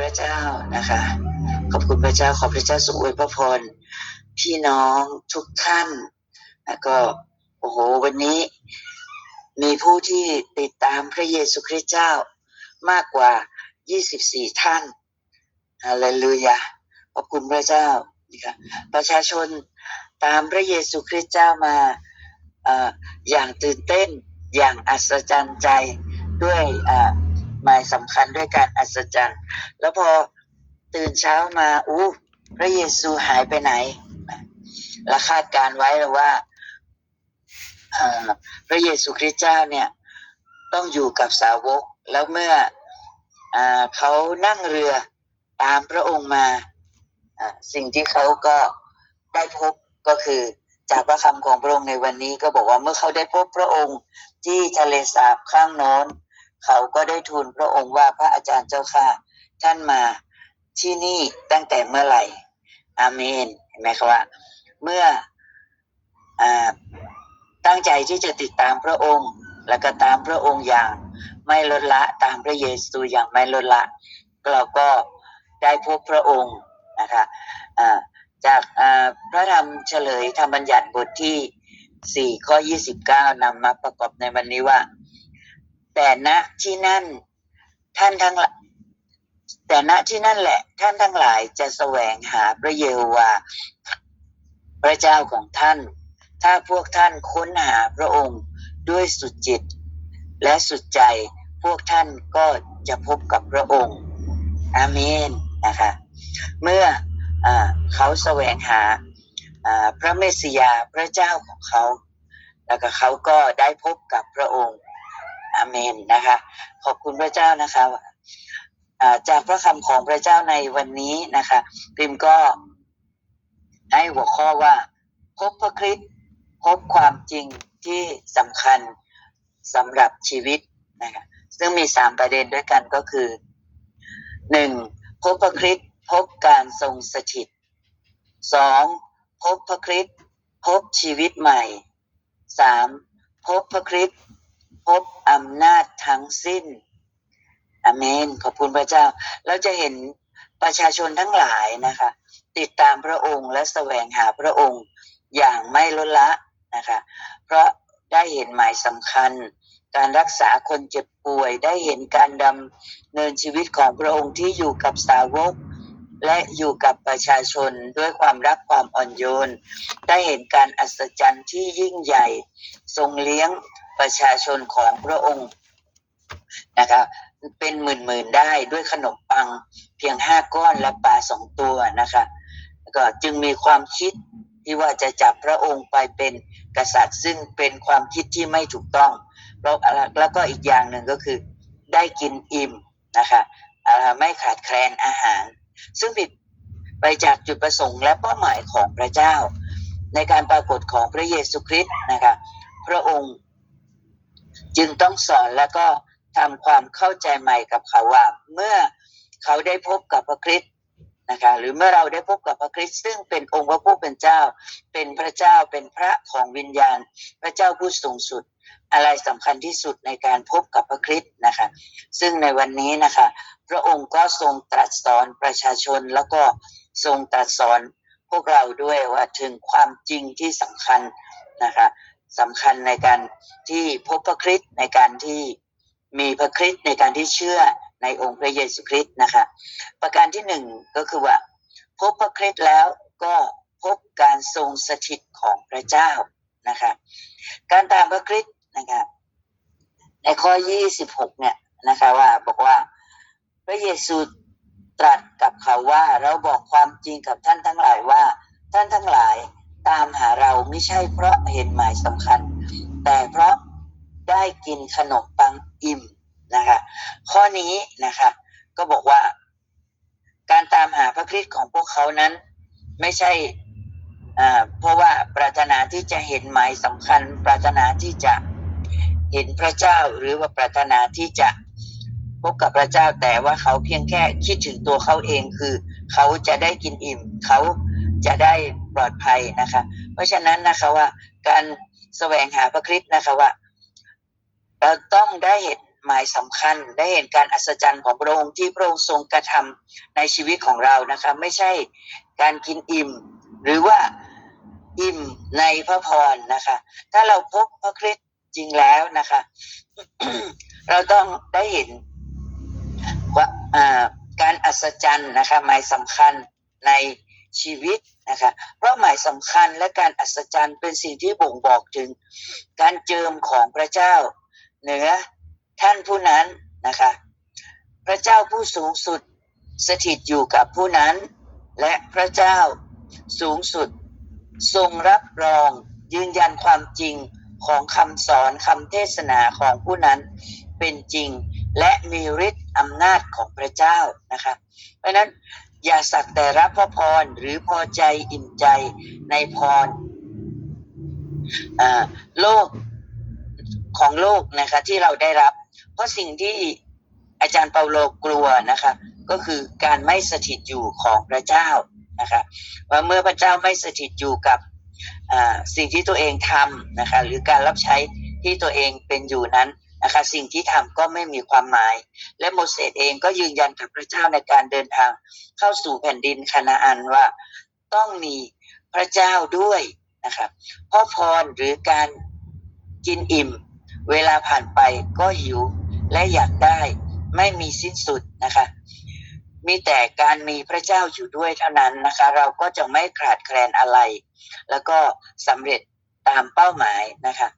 พระเจ้านะคะ ขอบคุณพระเจ้าขอพระเจ้าทรงอวยพระพรพี่น้องทุกท่าน แล้วก็โอ้โหวันนี้ มีผู้ที่ติดตามพระเยซูคริสต์เจ้ามากกว่า 24 ท่านฮาเลลูยาขอบคุณพระเจ้านะคะประชาชนตามพระเยซูคริสต์เจ้ามาอออย่างตื่นเต้นอย่างอัศจรรย์ใจด้วยอ่า หมายสำคัญด้วยการอัศจรรย์ แล้วพอตื่นเช้ามาอู้พระเยซูหายไปไหนและคาดการไว้แล้วว่าพระเยซูคริสต์เจ้าเนี่ยต้องอยู่กับสาวก แล้วเมื่ออเขานั่งเรือตามพระองค์มาสิ่งที่เขาก็ได้พบก็คือจากพระคำของพระองค์ในวันนี้ก็บอกว่าเมื่อเขาได้พบพระองค์ที่ทะเลสาบข้างโน้น เขาก็ได้ทูลพระองค์ว่าพระอาจารย์เจ้าค่ะท่านมาที่นี่ตั้งแต่เมื่อไหร่ อาเมนเห็นไหมครับว่าเมื่ออตั้งใจที่จะติดตามพระองค์ แล้วก็ตามพระองค์อย่าง ไม่ลดละตามพระเยซูอย่างไม่ลดละ เราก็ได้พบพระองค์นะคะอ่าจากพระธรรมเฉลยธรรมบัญญัติบทที่ 4 ข้อ 29นำมาประกอบในวันนี้ว่า แต่ณที่นั่น ท่านทั้งแต่ณที่นั่นแหละ ท่านทั้งหลายจะแสวงหาพระเยโฮวาพระเจ้าของท่าน ถ้าพวกท่านค้นหาพระองค์ด้วยสุดจิต และสุดใจพวกท่านก็จะพบกับพระองค์ อาเมนนะคะ เมื่ออเขาแสวงหาอ่าพระเมสสิยาพระเจ้าของเขา แล้วก็เขาก็ได้พบกับพระองค์ อาเมนนะคะ ขอบคุณพระเจ้านะคะจากพระคำของพระเจ้าในวันนี้นะคะพิมก็ให้หัวข้อว่า พบพระคริสต์พบความจริงที่สำคัญสำหรับชีวิตนะคะซึ่งมีสามประเด็นด้วยกันก็คือหนึ่งพบพระคริสต์พบการทรงสถิตสองพบพระคริสต์พบชีวิตใหม่สามพบพระคริสต์ บอำนาจทั้งสิ้นอเมน ขอบคุณพระเจ้า เราจะเห็นประชาชนทั้งหลายนะคะ ติดตามพระองค์และแสวงหาพระองค์อย่างไม่ลดละนะคะ เพราะได้เห็นหมายสำคัญ การรักษาคนเจ็บป่วยได้เห็นการดำเนินชีวิตของพระองค์ที่อยู่กับสาวก และอยู่กับประชาชนด้วยความรักความอ่อนโยน ได้เห็นการอัศจรรย์ที่ยิ่งใหญ่ ทรงเลี้ยงประชาชนของพระองค์นะคะเป็นหมื่นๆได้ด้วยขนมปังเพียงห้าก้อนและปลาสองตัวนะคะก็จึงมีความคิดที่ว่าจะจับพระองค์ไปเป็นกษัตริย์ ซึ่งเป็นความคิดที่ไม่ถูกต้องแล้วแล้วก็อีกอย่างหนึ่งก็คือได้กินอิ่มนะคะไม่ขาดแคลนอาหาร ซึ่งผิดไปจากจุดประสงค์และเป้าหมายของพระเจ้า ในการปรากฏของพระเยซูคริสต์นะคะพระองค์จึงต้องสอนแล้วก็ทำความเข้าใจใหม่กับเขาว่า เมื่อเขาได้พบกับพระคริสต์นะคะหรือเมื่อเราได้พบกับพระคริสต์ซึ่งเป็นองค์พระผู้เป็นเจ้า เป็นพระเจ้าเป็นพระของวิญญาณ พระเจ้าผู้สูงสุด อะไรสำคัญที่สุดในการพบกับพระคริสต์นะคะ ซึ่งในวันนี้นะคะ พระองค์ก็ทรงตรัสสอนประชาชนแล้วก็ทรงตรัสสอนพวกเราด้วยว่าถึงความจริงที่สำคัญนะคะสำคัญในการที่พบพระคริสต์ในการที่มีพระคริสต์ในการที่เชื่อในองค์พระเยซูคริสต์นะคะ ประการที่หนึ่งก็คือว่า พบพระคริสต์แล้วก็พบการทรงสถิตของพระเจ้านะคะ การตามพระคริสต์ นะคะในข้อ 26 เนี่ยนะคะว่าบอกว่า พระเยซูตรัสกับเขาว่าเราบอกความจริงกับท่านทั้งหลายว่า ท่านทั้งหลายตามหาเราไม่ใช่เพราะเห็นหมายสำคัญ แต่เพราะได้กินขนมปังอิ่มนะคะ ข้อนี้นะคะ ก็บอกว่า การตามหาพระคริสต์ของพวกเขานั้น ไม่ใช่เพราะว่าปรารถนาที่จะเห็นหมายสำคัญ ปรารถนาที่จะ เห็นพระเจ้าหรือว่าปรารถนาที่จะพบกับพระเจ้าแต่ว่าเขาเพียงแค่คิดถึงตัวเขาเองคือ เขาจะได้กินอิ่ม เขาจะได้ปลอดภัยนะคะ เพราะฉะนั้นนะคะว่าการแสวงหาพระคริสต์นะคะว่า เราต้องได้เห็นหมายสำคัญได้เห็นการอัศจรรย์ของพระองค์ที่พระองค์ทรงกระทำในชีวิตของเรานะคะ ไม่ใช่การกินอิ่ม หรือว่าอิ่มในพระพรนะคะ ถ้าเราพบพระคริสต์ จริงแล้วนะคะ เราต้องได้เห็นว่าการอัศจรรย์นะคะ หมายสำคัญในชีวิตนะคะเพราะหมายสำคัญและการอัศจรรย์เป็นสิ่งที่บ่งบอกถึง การเจิมของพระเจ้า เหนือท่านผู้นั้นนะคะ พระเจ้าผู้สูงสุดสถิตอยู่กับผู้นั้น และพระเจ้าสูงสุด ทรงรับรองยืนยันความจริง ของคำสอนคำเทศนาของผู้นั้นเป็นจริง และมีฤทธิ์อำนาจของพระเจ้านะคะ เพราะนั้นอย่าสักแต่รับพระพรหรือพอใจอิ่มใจในพรโลกของโลกนะคะ ที่เราได้รับ เพราะสิ่งที่อาจารย์เปาโลกลัวนะคะ ก็คือการไม่สถิตอยู่ของพระเจ้านะคะว่าเมื่อพระเจ้าไม่สถิตอยู่กับ สิ่งที่ตัวเองทำนะคะหรือการรับใช้ที่ตัวเองเป็นอยู่นั้นนะคะสิ่งที่ทำก็ไม่มีความหมาย และโมเสสเองก็ยืนยันกับพระเจ้าในการเดินทางเข้าสู่แผ่นดินคานาอันว่าต้องมีพระเจ้าด้วยนะครับพราะพรหรือการกินอิ่ม เวลาผ่านไปก็หิวและอยากได้ไม่มีสิ้นสุดนะคะ มีแต่การมีพระเจ้าอยู่ด้วยเท่านั้นนะคะ เราก็จะไม่ขาดแคลนอะไร แล้วก็สำเร็จตามเป้าหมายนะคะ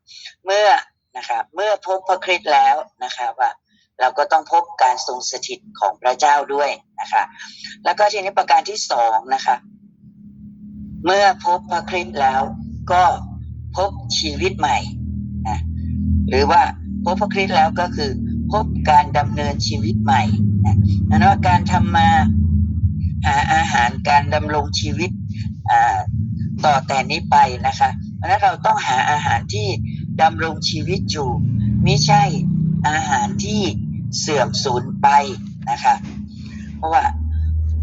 เมื่อนะคะเมื่อพบพระคริสต์แล้วนะคะว่าเราก็ต้องพบการทรงสถิตของพระเจ้าด้วยนะคะ แล้วก็ทีนี้ประการที่สองนะคะ เมื่อพบพระคริสต์แล้วก็พบชีวิตใหม่นะหรือว่าพบพระคริสต์แล้วก็คือ พบการดำเนินชีวิตใหม่นะนั่นว่าการทำมาหาอาหารการดำรงชีวิตต่อแต่นี้ไปนะคะเพราะฉะนั้นเราต้องหาอาหารที่ดำรงชีวิตอยู่ไม่ใช่อาหารที่เสื่อมสูญไปนะคะ เพราะว่า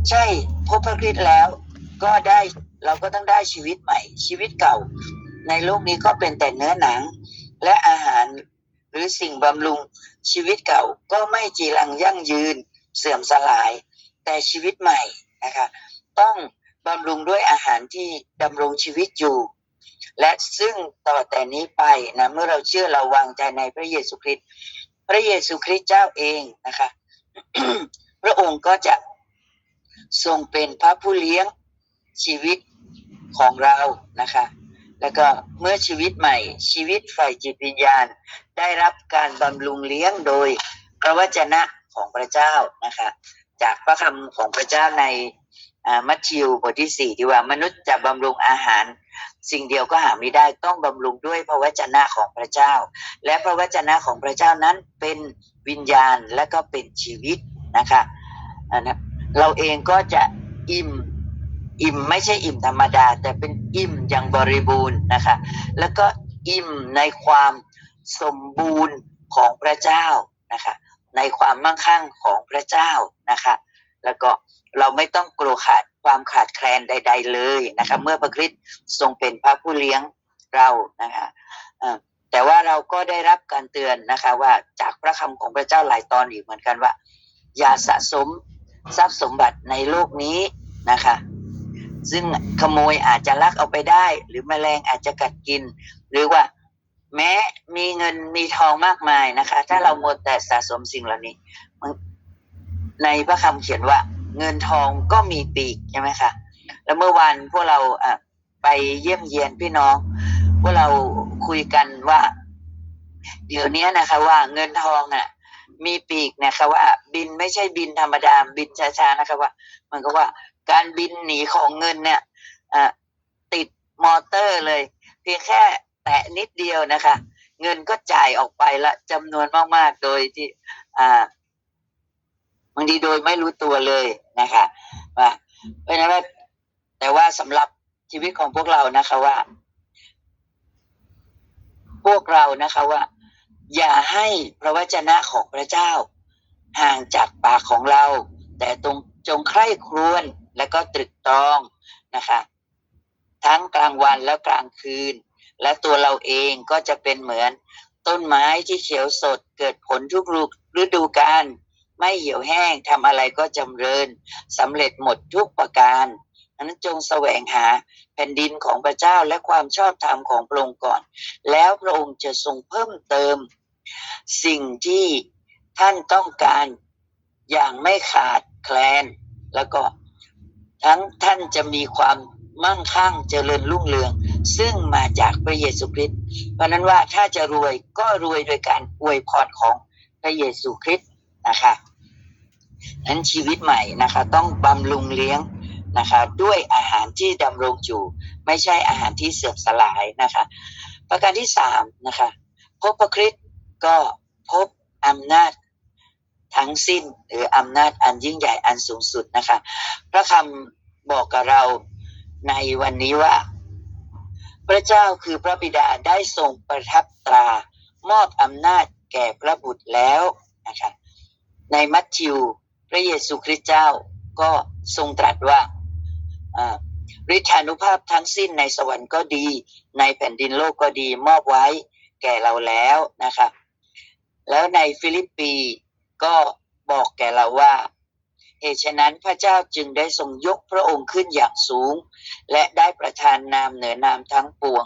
ใช่พบพระคริสต์แล้วก็ได้เราก็ต้องได้ชีวิตใหม่ ชีวิตเก่า ในโลกนี้ก็เป็นแต่เนื้อหนัง และอาหาร หรือสิ่งบำรุงชีวิตเก่าก็ไม่จีรังยั่งยืนเสื่อมสลาย แต่ชีวิตใหม่นะคะต้องบำรุงด้วยอาหารที่ดำรงชีวิตอยู่ และซึ่งต่อแต่นี้ไปนะเมื่อเราเชื่อเราวางใจในพระเยซูคริสต์พระเยซูคริสต์เจ้าเองนะคะพระองค์ก็จะทรงเป็นพระผู้เลี้ยงชีวิตของเรานะคะ แล้วก็เมื่อชีวิตใหม่ชีวิตฝ่ายจิตวิญญาณ ได้รับการบำรุงเลี้ยงโดยพระวจนะของพระเจ้านะคะจากพระคำของพระเจ้าในมัทธิวบทที่สี่ที่ว่ามนุษย์จะบำรุงอาหาร สิ่งเดียวก็หาไม่ได้ต้องบำรุงด้วยพระวจนะของพระเจ้า และพระวจนะของพระเจ้านั้นเป็นวิญญาณและก็เป็นชีวิตนะคะนนั้นเราเองก็จะอิ่มอิ่มไม่ใช่อิ่มธรรมดา แต่เป็นอิ่มอย่างบริบูรณ์นะคะ แล้วก็อิ่มในความ สมบูรณ์ของพระเจ้านะคะในความมั่งคั่งของพระเจ้านะคะแล้วก็เราไม่ต้องกลัวขาดความขาดแคลนใด ๆ เลยนะคะเมื่อพระคริสต์ทรงเป็นพระผู้เลี้ยงเรานะคะแต่ว่าเราก็ได้รับการเตือนนะคะว่าจากพระคำของพระเจ้าหลายตอนอีกเหมือนกันว่า อย่าสะสมทรัพย์สมบัติในโลกนี้นะคะ ซึ่งขโมยอาจจะลักเอาไปได้ หรือแมลงอาจจะกัดกิน หรือว่า แม้มีเงินมีทองมากมายนะคะ ถ้าเราหมดแต่สะสมสิ่งเหล่านี้ในพระคำเขียนว่า เงินทองก็มีปีกใช่ไหมคะแล้วเมื่อวานพวกเราไปเยี่ยมเยียนพี่น้อง พวกเราคุยกันว่า เดี๋ยวนี้นะคะ ว่าเงินทองอะ มีปีกนะคะว่า บินไม่ใช่บินธรรมดาบินช้าๆนะคะว่า มันก็ว่าการบินหนีของเงินเนี่ยอะติดมอเตอร์เลย เพียงแค่ ตะนิดเดียวนะคะ เงินก็จ่ายออกไปละจำนวนมากๆโดยที่อ่าบางทีโดยไม่รู้ตัวเลยนะคะว่าเพราะฉะนั้นว่าแต่ว่าสำหรับชีวิตของพวกเรานะคะว่า พวกเรานะคะว่า อย่าให้พระวจนะของพระเจ้า ห่างจากปากของเรา แต่ตรงจงใคร่ครวญและก็ตรึกตรองนะคะ ทั้งกลางวันและกลางคืน และตัวเราเองก็จะเป็นเหมือน ต้นไม้ที่เขียวสดเกิดผลทุกฤดูกาลไม่เหี่ยวแห้งทำอะไรก็จำเริญสำเร็จหมดทุกประการนนั้นจงแสวงหาแผ่นดินของพระเจ้าและความชอบธรรมของพระองค์ก่อน แล้วพระองค์จะทรงเพิ่มเติม สิ่งที่ท่านต้องการอย่างไม่ขาดแคลน แล้วก็ทั้งท่านจะมีความมั่งคั่งเจริญรุ่งเรือง ซึ่งมาจากพระเยซูคริสต์เพราะนั้นว่าถ้าจะรวยก็รวยโดยการอวยพรของพระเยซูคริสต์นะคะนั้นชีวิตใหม่นะคะต้องบำรุงเลี้ยงนะคะด้วยอาหารที่ดำรงอยู่ ไม่ใช่อาหารที่เสื่อมสลายนะคะประการที่สามนะคะพบพระคริสต์ก็พบอำนาจทั้งสิ้นหรืออำนาจอันยิ่งใหญ่อันสูงสุดนะคะ พระคำบอกกับเราในวันนี้ว่า พระเจ้าคือพระบิดาได้ทรงประทับตรามอบอำนาจแก่พระบุตรแล้วนะคะในมัทธิว พระเยซูคริสต์เจ้าก็ทรงตรัสว่าฤทธานุภาพทั้งสิ้นในสวรรค์ก็ดี ในแผ่นดินโลกก็ดีมอบไว้แก่เราแล้วนะคะแล้วในฟิลิปปีก็บอกแก่เราว่า เหตุฉะนั้นพระเจ้าจึงได้ทรงยกพระองค์ขึ้นอย่างสูง และได้ประทานนามเหนือนามทั้งปวง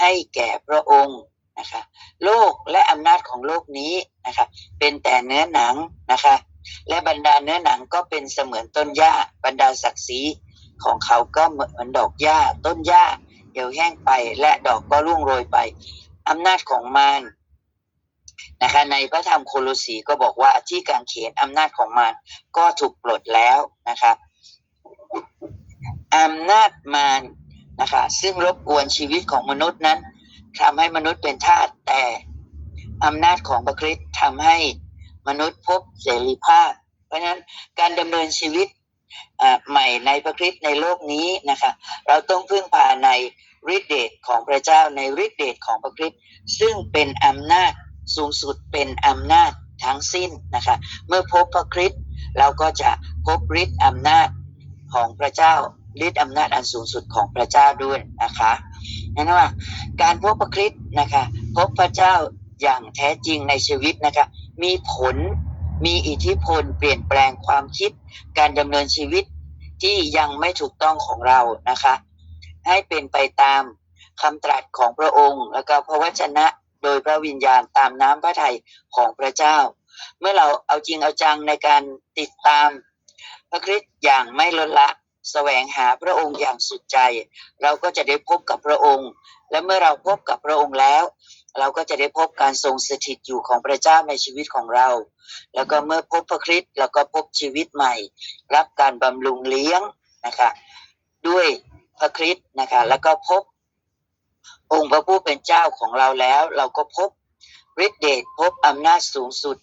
ให้แก่พระองค์นะคะโลกและอำนาจของโลกนี้นะคะเป็นแต่เนื้อหนังนะคะและบรรดาเนื้อหนังก็เป็นเสมือนต้นหญ้าบรรดาศักดิ์ศรีของเขาก็เหมือนดอกหญ้าต้นหญ้าเหี่ยวแห้งไปและดอกก็ร่วงโรยไปอำนาจของมาร นะคะ ในพระธรรมโคโลสีก็บอกว่าที่กางเขนอำนาจของมารก็ถูกปลดแล้วนะคะอำนาจมารนะคะซึ่งรบกวนชีวิตของมนุษย์นั้นทำให้มนุษย์เป็นทาสแต่อำนาจของพระคริสต์ทำให้มนุษย์พบเสรีภาพ เพราะฉะนั้นการดำเนินชีวิตอ่าใหม่ในพระคริสต์ในโลกนี้นะคะ เราต้องพึ่งพาในฤทธิเดชของพระเจ้าในฤทธิเดชของพระคริสต์ซึ่งเป็นอำนาจ สูงสุดเป็นอำนาจทั้งสิ้นนะคะ เมื่อพบพระคริสต์เราก็จะพบฤทธิ์อำนาจของพระเจ้าฤทธิ์อำนาจอันสูงสุดของพระเจ้าด้วยนะคะนั่นว่าการพบพระคริสต์นะคะพบพระเจ้าอย่างแท้จริงในชีวิตนะคะมีผลมีอิทธิพลเปลี่ยนแปลงความคิด การดำเนินชีวิตที่ยังไม่ถูกต้องของเรานะคะ ให้เป็นไปตามคำตรัสของพระองค์ แล้วก็พระวจนะ โดยพระวิญญาณตามน้ำพระทัยของพระเจ้า เมื่อเราเอาจริงเอาจังในการติดตาม พระคริสต์อย่างไม่ลดละแสวงหาพระองค์อย่างสุดใจ เราก็จะได้พบกับพระองค์ และเมื่อเราพบกับพระองค์แล้ว เราก็จะได้พบการทรงสถิตอยู่ของพระเจ้าในชีวิตของเรา แล้วก็เมื่อพบพระคริสต์เราก็พบชีวิตใหม่ รับการบำรุงเลี้ยงนะคะด้วยพระคริสต์นะคะแล้วก็พบ องค์พระผู้เป็นเจ้าของเราแล้ว เราก็พบฤทธิเดชพบอำนาจสูงสุด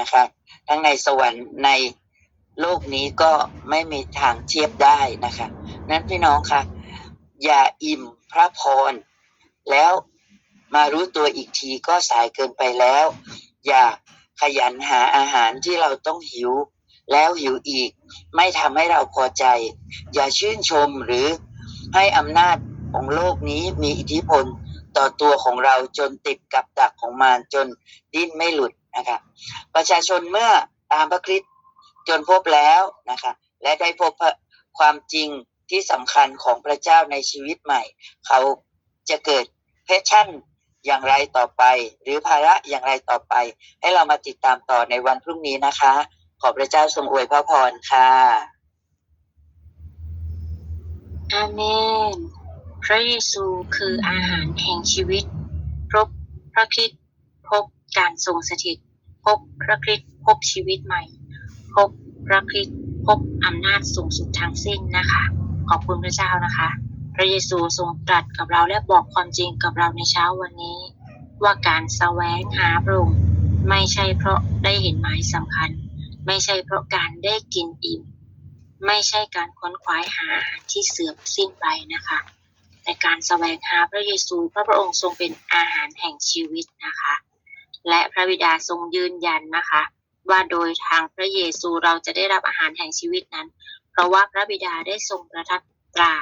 นะคะทั้งในสวรรค์ในโลกนี้ก็ไม่มีทางเทียบได้นะคะนั้นพี่น้องคะอย่าอิ่มพระพร แล้วมารู้ตัวอีกทีก็สายเกินไปแล้ว อย่าขยันหาอาหารที่เราต้องหิวแล้วหิวอีก ไม่ทำให้เราพอใจ อย่าชื่นชมหรือให้อำนาจ ของโลกนี้มีอิทธิพลต่อตัวของเราจนติดกับดักของมารจนดิ้นไม่หลุดนะคะประชาชนเมื่อตามพระคริสต์จนพบแล้วนะคะและได้พบความจริงที่สำคัญของพระเจ้าในชีวิตใหม่ เขาจะเกิดเพชชั่นอย่างไรต่อไป หรือภาระอย่างไรต่อไป ให้เรามาติดตามต่อในวันพรุ่งนี้นะคะ ขอพระเจ้าทรงอวยพระพรค่ะอาเมน พระเยซูคืออาหารแห่งชีวิต พบพระคริสต์พบการทรงสถิต พบพระคริสต์พบชีวิตใหม่ พบพระคริสต์พบอำนาจสูงสุดทั้งสิ้นนะคะ ขอบคุณพระเจ้านะคะ พระเยซูทรงตรัสกับเราและบอกความจริงกับเราในเช้าวันนี้ ว่าการแสวงหาพระองค์ไม่ใช่เพราะได้เห็นหมายสำคัญ ไม่ใช่เพราะการได้กินอิ่ม ไม่ใช่การค้นคว้าหาที่เสื่อมสิ้นไปนะคะ แต่การแสวงหาพระเยซูพระพระองค์ทรงเป็นอาหารแห่งชีวิตนะคะ และพระบิดาทรงยืนยันนะคะ ว่าโดยทางพระเยซูเราจะได้รับอาหารแห่งชีวิตนั้น เพราะว่าพระบิดาได้ทรงประทับตรา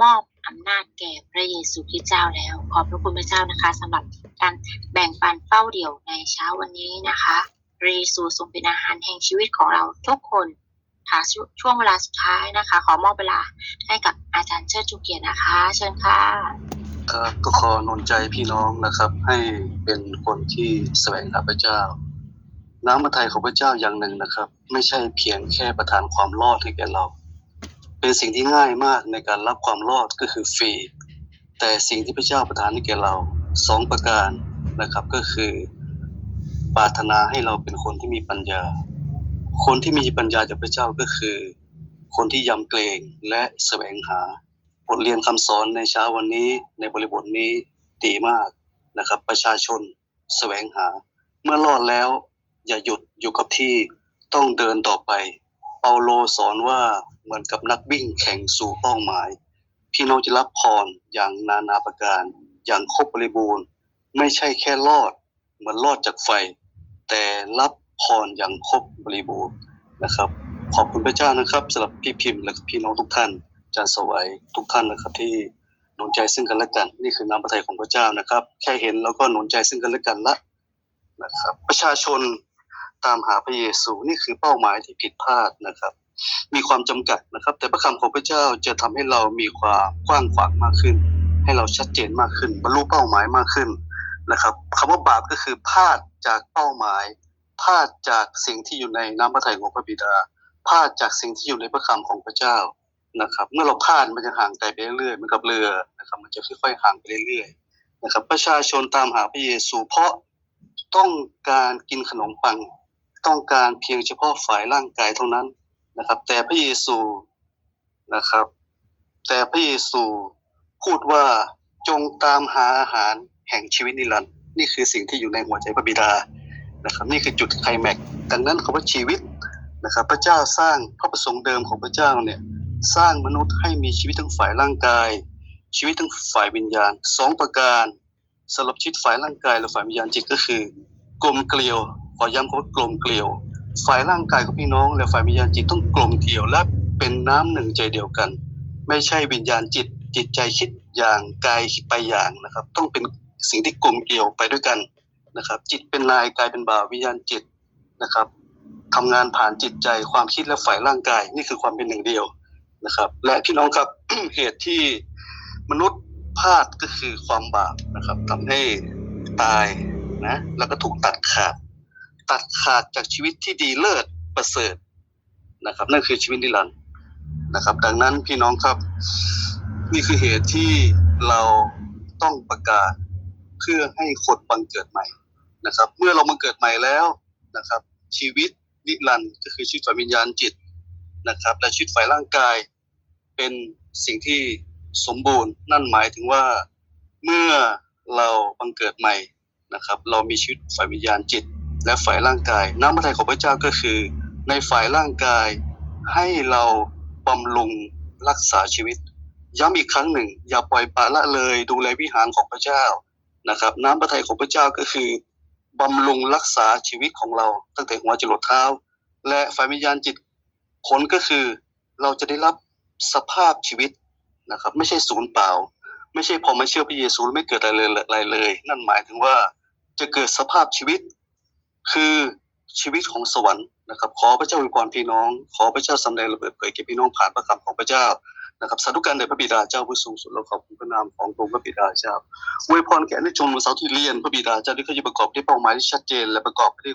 มอบอำนาจแก่พระเยซูคริสต์เจ้าแล้ว ขอบพระคุณพระเจ้านะคะสำหรับการแบ่งปันเฝ้าเดี่ยวในเช้าวันนี้นะคะพระเยซูทรงเป็นอาหารแห่งชีวิตของเราทุกคน ค่ะชช่วงเวลาสุดท้ายนะคะ ขอมอบเวลาให้กับอาจารย์เชิดจูเกียรตินะคะ เชิญค่ะครับก็ขอหนุนใจพี่น้องนะครับ ให้เป็นคนที่แสวงหาพระเจ้า น้ำพระทัยของพระเจ้าอย่างหนึ่งนะครับ ไม่ใช่เพียงแค่ประทานความรอดให้แก่เรา เป็นสิ่งที่ง่ายมากในการรับความรอดก็คือฟรีแต่สิ่งที่พระเจ้าประทานให้แก่เราสองประการนะครับก็คือปรารถนาให้เราเป็นคนที่มีปัญญา คนที่มีปัญญาจากพระเจ้าก็คือ คนที่ยำเกรงและแสวงหาบทเรียนคำสอนในเช้าวันนี้ในบริบทนี้ดีมากนะครับ ประชาชนแสวงหา เมื่อรอดแล้วอย่าหยุดอยู่กับที่ต้องเดินต่อไป เปาโลสอนว่าเหมือนกับนักวิ่งแข่งสู่เป้าหมาย พี่น้องจะรับพรอย่างนานาประการ อย่างครบบริบูรณ์ ไม่ใช่แค่รอด เหมือนรอดจากไฟ แต่รับ พรอย่างครบบริบูรณ์นะครับ ขอบคุณพระเจ้านะครับสำหรับพี่พิมพ์และพี่น้องทุกท่านอาจารย์สวัยทุกท่านนะครับที่หนุนใจซึ่งกันและกัน นี่คือน้ำพระทัยของพระเจ้านะครับ แค่เห็นแล้วก็หนุนใจซึ่งกันและกันละนะครับ ประชาชนตามหาพระเยซูนี่คือเป้าหมายที่ผิดพลาดนะครับ มีความจำกัดนะครับ แต่พระคำของพระเจ้าจะทำให้เรามีความกว้างขวางมากขึ้น ให้เราชัดเจนมากขึ้น บรรลุเป้าหมายมากขึ้นนะครับคำว่าบาปก็คือพลาดจากเป้าหมาย พลาดจากสิ่งที่อยู่ในน้ำพระทัยของพระบิดาพลาดจากสิ่งที่อยู่ในพระคำของพระเจ้านะครับ เมื่อเราพลาดมันจะห่างไกลไปเรื่อยๆมือนกับเรือนะครับ มันจะค่อยๆห่างไปเรื่อยๆนะครับ ประชาชนตามหาพระเยซู เพราะต้องการกินขนมปัง ต้องการเพียงเฉพาะฝ่ายร่างกายเท่านั้นนะครับ แต่พระเยซูนะครับ แต่พระเยซูพูดว่าจงตามหาอาหารแห่งชีวิตนิรันดร์นี่คือสิ่งที่อยู่ในหัวใจพระบิดา นะครับนี่คือจุดไคลแม็กดังนั้นคำว่าชีวิตนะครับ พระเจ้าสร้างพระประสงค์เดิมของพระเจ้าเนี่ยสร้างมนุษย์ให้มีชีวิตทั้งฝ่ายร่างกาย ชีวิตทั้งฝ่ายวิญญาณสองประการสำหรับชีวิตฝ่ายร่างกายและฝ่ายวิญญาณจิตก็คือกลมเกลียวขอย้ำคำว่ากลมเกลียว ฝ่ายร่างกายของพี่น้อง และฝ่ายวิญญาณจิตต้องกลมเกลียวและเป็นน้ำหนึ่งใจเดียวกัน ไม่ใช่วิญญาณจิตจิตใจคิดอย่างกายคิดไปอย่างนะครับ ต้องเป็นสิ่งที่กลมเกลียวไปด้วยกัน นะครับ จิตเป็นนายกายเป็นบ่าววิญญาณจิตนะครับทำงานผ่านจิตใจความคิดและฝ่ายร่างกาย นี่คือความเป็นหนึ่งเดียวนะครับ และพี่น้องครับ เหตุที่มนุษย์พลาดก็คือความบาปนะครับทำให้ตายนะแล้วก็ถูกตัดขาด ตัดขาดจากชีวิตที่ดีเลิศประเสริฐนะครับ นั่นคือชีวิตนิรันดร์นะครับ ดังนั้นพี่น้องครับ นี่คือเหตุที่เราต้องประกาศเพื่อให้คนบังเกิดใหม่ นะครับ เมื่อเราบังเกิดใหม่แล้วนะครับ ชีวิตนิรันดร์ก็คือชีวิตฝ่ายวิญญาณจิตนะครับ และชีวิตฝ่ายร่างกาย เป็นสิ่งที่สมบูรณ์นั่นหมายถึงว่าเมื่อเราบังเกิดใหม่นะครับ เรามีชีวิตฝ่ายวิญญาณจิต และฝ่ายร่างกาย น้ำพระทัยของพระเจ้าก็คือ ในฝ่ายร่างกายให้เราบำรุงรักษาชีวิต ย้ำอีกครั้งหนึ่ง อย่าปล่อยปละละเลยดูแลวิหารของพระเจ้านะครับ น้ำพระทัยของพระเจ้าก็คือ บำรุงรักษาชีวิตของเราตั้งแต่หัวจรดเท้า และฝ่ายวิญญาณจิตผลก็คือเราจะได้รับสภาพชีวิตนะครับ ไม่ใช่ศูนย์เปล่า ไม่ใช่พอมาเชื่อพระเยซูไม่เกิดอะไรเลยอะไรเลย นั่นหมายถึงว่าจะเกิดสภาพชีวิต คือชีวิตของสวรรค์นะครับ ขอพระเจ้าอวยพรพี่น้อง ขอพระเจ้าสำแดงระเบิดเผยแก่พี่น้องผ่านพระคำของพระเจ้า นะครับสาธุการแด่พระบิดาเจ้าผู้สูงสุดเราขอบคุณพระนามขององค์พระบิดาเจ้าอวยพรแก่ในจงวันเสาร์ที่เรียนพระบิดาเจ้าที่เขาจะประกอบด้วยเป้าหมายที่ชัดเจน และประกอบด้วย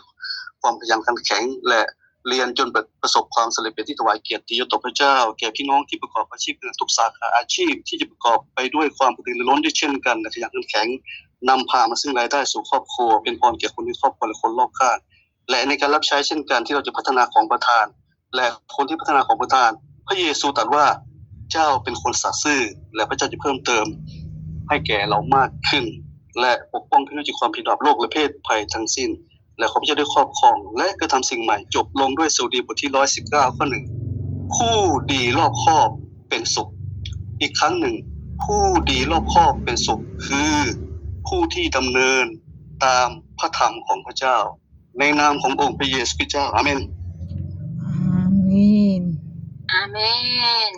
ความพยายามขันแข็ง และเรียนจนประสบความสำเร็จเป็นที่ถวายเกียรติยศต่อพระเจ้า แก่พี่น้องที่ประกอบอาชีพทุกสาขาอาชีพที่จะประกอบไปด้วยความกระตือรือร้นด้วยเช่นกันและขยันขันแข็งนำพามาซึ่งรายได้สู่ครอบครัว เป็นพรแก่คนในครอบครัวและคนรอบข้างและในการรับใช้เช่นกันที่เราจะพัฒนาของประธาน และคนที่พัฒนาของประธาน พระเยซูตรัสว่า เจ้าเป็นคนสัตย์ซื่อ และพระเจ้าจะเพิ่มเติม ให้แก่เรามากขึ้น และปกป้องพี่น้องจากความผิดบาปโลกและเพศภัยทั้งสิ้น และขอพระเจ้าได้ครอบครอง และกระทำสิ่งใหม่จบลงด้วยสดุดีบทที่ร้อยสิบเก้าข้อหนึ่งผู้ดีรอบคอบเป็นสุข อีกครั้งหนึ่ง ผู้ดีรอบคอบเป็นสุข คือผู้ที่ดำเนินตามพระธรรมของพระเจ้า ในนามขององค์พระเยซูคริสต์เจ้าอาเมนอาเมนอาเมน